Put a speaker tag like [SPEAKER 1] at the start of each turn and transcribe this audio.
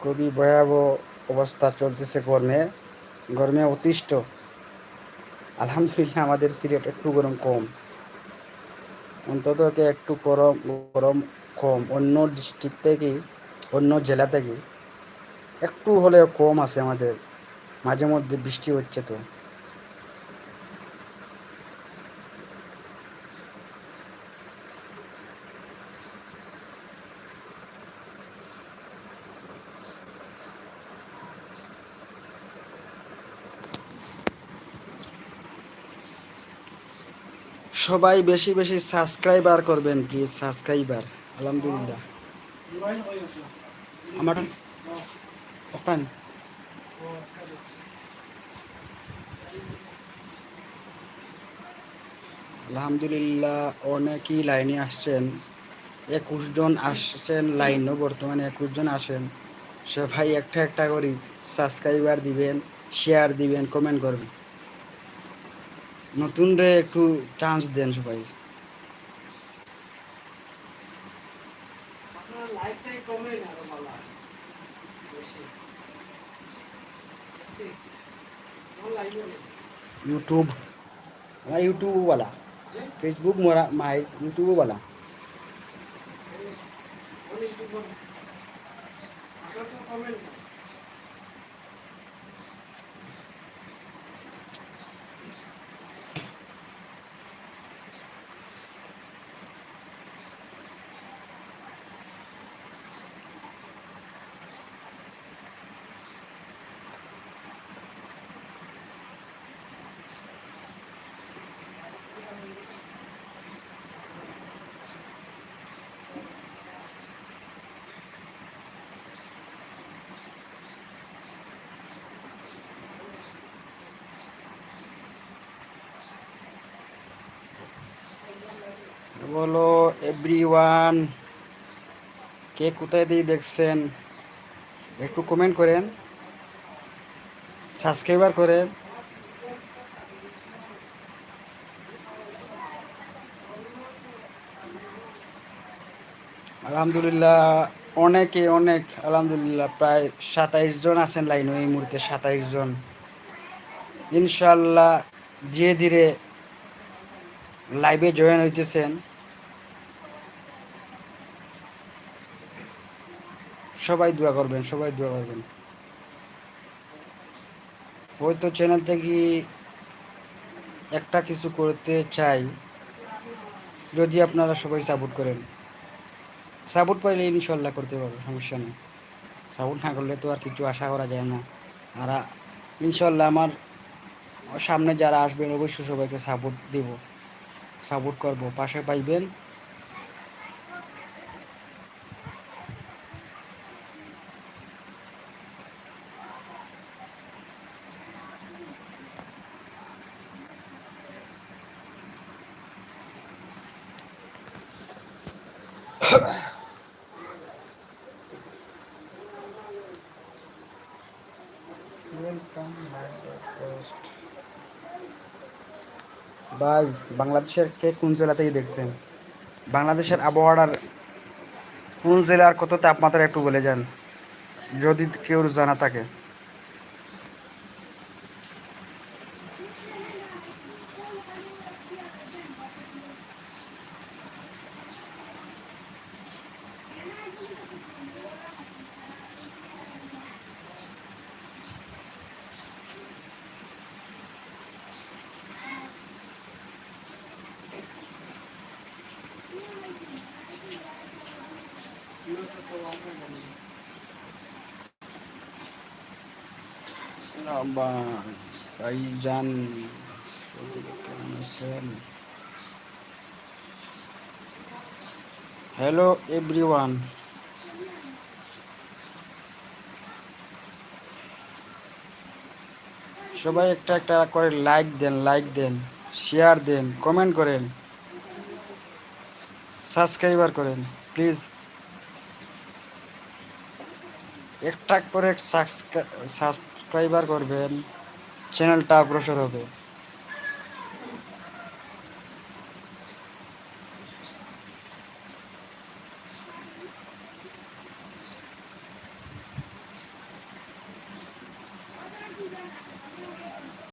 [SPEAKER 1] খুবই ভয়াবহ অবস্থা চলতেছে গরমে। গরমে অতিষ্ঠ। আলহামদুলিল্লাহ আমাদের সিলেট একটু গরম কম। অন্তত একটু গরম গরম কম। অন্য ডিস্ট্রিক্ট থেকে, অন্য জেলা থেকে একটু হলেও কম আছে আমাদের। মাঝে মধ্যে বৃষ্টি হচ্ছে তো। সবাই বেশি বেশি সাবস্ক্রাইবার করবেন প্লিজ সাবস্ক্রাইবার। আলহামদুলিল্লাহ। আমার ওখান আলহামদুলিল্লাহ, অনেকই লাইনে আসছেন। একুশ জন আসছেন লাইনও বর্তমানে একুশ জন আসেন। সবাই একটা একটা করি সাবস্ক্রাইবার দিবেন শেয়ার দিবেন কমেন্ট করবেন। নতুন রে একটু চান্স দেন সবাই। ইউটিউব আমার ইউটিউবওয়ালা ফেসবুক মোরা মাই ইউটিউবওয়ালা কমেন্ট বলো এভরিওয়ান কে কোথায় দিয়ে দেখছেন? একটু কমেন্ট করেন সাবস্ক্রাইবার করেন। আলহামদুলিল্লাহ, অনেকে, অনেক, আলহামদুলিল্লাহ, প্রায় সাতাইশ জন আছেন লাইন এই মুহূর্তে সাতাইশ জন। ইনশাল্লাহ ধীরে ধীরে লাইভে জয়েন হইতেছেন। সবাই দোয়া করবেন, সবাই দোয়া করবেন। হয়তো চ্যানেল থেকে একটা কিছু করতে চাই, যদি আপনারা সবাই সাপোর্ট করেন। সাপোর্ট পাইলে ইনশাল্লাহ করতে পারব, সমস্যা নেই। সাপোর্ট না করলে তো আর কিছু আশা করা যায় না। আর ইনশাল্লাহ আমার সামনে যারা আসবেন, অবশ্যই সবাইকে সাপোর্ট দেব। সাপোর্ট করব, পাশে পাইবেন। ভাই, বাংলাদেশের কে কোন জেলাতেই দেখছেন? বাংলাদেশের আবহাওয়ার কোন জেলার কত তাপমাত্রা একটু বলে যান, যদি কেউ জানা থাকে। ভাইজান কেমন হ্যালো এভরিওয়ান সবাই একটা একটা করে লাইক দেন লাইক দেন শেয়ার দেন কমেন্ট করেন সাবস্ক্রাইবার করেন প্লিজ একটা করে সাবস্ক্রাইবার করবেন চ্যানেলটা অগ্রসর হবে।